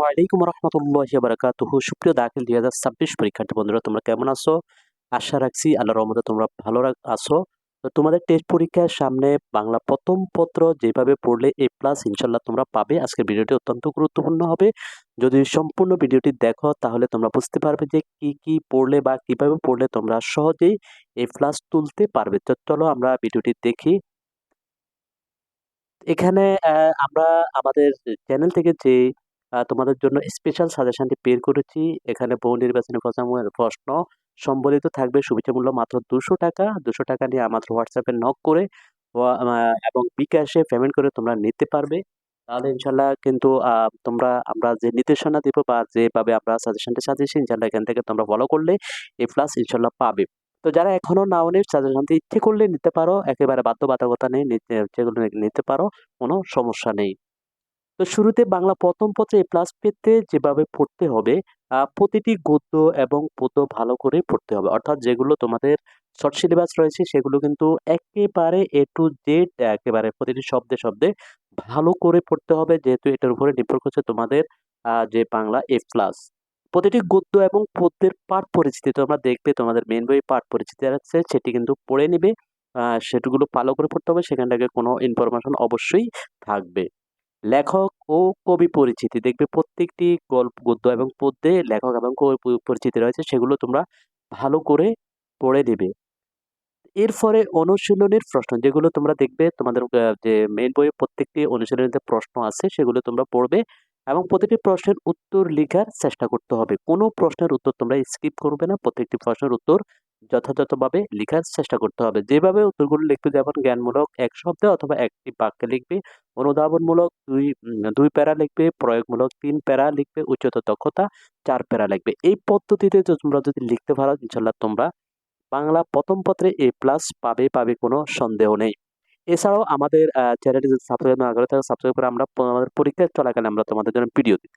আসসালামু আলাইকুম রহমতুল্লাহি সুপ্রিয় দাখিল দুই হাজার ছাব্বিশ পরীক্ষার্থী বন্ধুরা, তোমরা কেমন আছো? আশা রাখছি আল্লাহ রহমতে তোমরা ভালো আছো। তো তোমাদের টেস্ট পরীক্ষার সামনে বাংলা প্রথম পত্র যেভাবে পড়লে এ প্লাস ইনশাল্লাহ তোমরা পাবে। আজকের ভিডিওটি অত্যন্ত গুরুত্বপূর্ণ হবে। যদি সম্পূর্ণ ভিডিওটি দেখো, তাহলে তোমরা বুঝতে পারবে যে কি কি পড়লে বা কীভাবে পড়লে তোমরা সহজেই এ প্লাস তুলতে পারবে। তো চলো আমরা ভিডিওটি দেখি। এখানে আমরা আমাদের চ্যানেল থেকে যে তোমাদের জন্য স্পেশাল সাজেশনটি বের করেছি। এখানে বহু নির্বাচনী প্রশ্ন সম্বলিত থাকবে। সুবিধা মূল্য মাত্র দুশো টাকা। দুশো টাকা নিয়ে আমাদের হোয়াটসঅ্যাপে নক করে এবং বিকাশে পেমেন্ট করে তোমরা নিতে পারবে। তাহলে ইনশাল্লাহ কিন্তু তোমরা, আমরা যে নির্দেশনা দিব বা যেভাবে আমরা সাজেশনটা সাজিয়েছি, ইনশাল্লাহ এখান থেকে তোমরা ফলো করলে এ প্লাস ইনশাল্লাহ পাবে। তো যারা এখনও নাও নেই সাজেশনটি ইচ্ছে করলে নিতে পারো। একেবারে বাধ্যবাধকতা নেই যেগুলো নিতে পারো, কোনো সমস্যা নেই। তো শুরুতে বাংলা প্রথম পত্রে এ প্লাস পেতে যেভাবে পড়তে হবে প্রতিটি গদ্য এবং পদ্য ভালো করে পড়তে হবে। অর্থাৎ যেগুলো তোমাদের শর্ট সিলেবাস রয়েছে, সেগুলো কিন্তু একেবারে এ টু জেড একেবারে প্রতিটি শব্দে শব্দে ভালো করে পড়তে হবে। যেহেতু এটার উপরে নির্ভর করছে তোমাদের যে বাংলা এ প্লাস প্রতিটি গদ্য এবং পদ্যের পাঠ পরিচিতি তোমরা দেখবে, তোমাদের মেন বই পাঠ পরিচিতি আছে, সেটি কিন্তু পড়ে নিবে। সেগুলো ভালো করে পড়তে হবে, সেখান থেকে কোনো ইনফরমেশন অবশ্যই থাকবে। লেখক ও কবি পরিচিতি। দেখবে প্রত্যেকটি গল্প, গদ্য এবং পদ্যে লেখক এবং কবি পরিচিতি রয়েছে, সেগুলো তোমরা ভালো করে পড়ে নেবে। এরপরে অনুশীলনের প্রশ্ন, যেগুলো তোমরা দেখবে, তোমাদের যে মেইন বইয়ে প্রত্যেকটি অনুশীলনের যে প্রশ্ন আছে, সেগুলো তোমরা পড়বে এবং প্রতিটি প্রশ্নের উত্তর লেখার চেষ্টা করতে হবে। কোনো প্রশ্নের উত্তর তোমরা স্কিপ করবে না, প্রত্যেকটি প্রশ্নের উত্তর যথাযথভাবে লেখার চেষ্টা করতে হবে। যেভাবে উত্তরগুলো লিখবে, যেমন জ্ঞানমূলক এক শব্দে অথবা একটি বাক্যে লিখবে, অনুধাবনমূলক দুই দুই প্যারা লিখবে, প্রয়োগমূলক তিন প্যারা লিখবে উচ্চতর দক্ষতা চার প্যারা লিখবে। এই পদ্ধতিতে তোমরা যদি লিখতে পারো ইনশাল্লাহ তোমরা বাংলা প্রথম পত্রে এ প্লাস পাবে পাবে কোনো সন্দেহ নেই। এছাড়াও আমাদের চ্যানেলটি সাবস্ক্রাইব না করে থাকে, সাবস্ক্রাইব করে আমরা, আমাদের পরীক্ষা চলাকালে আমরা তোমাদের জন্য ভিডিও দিই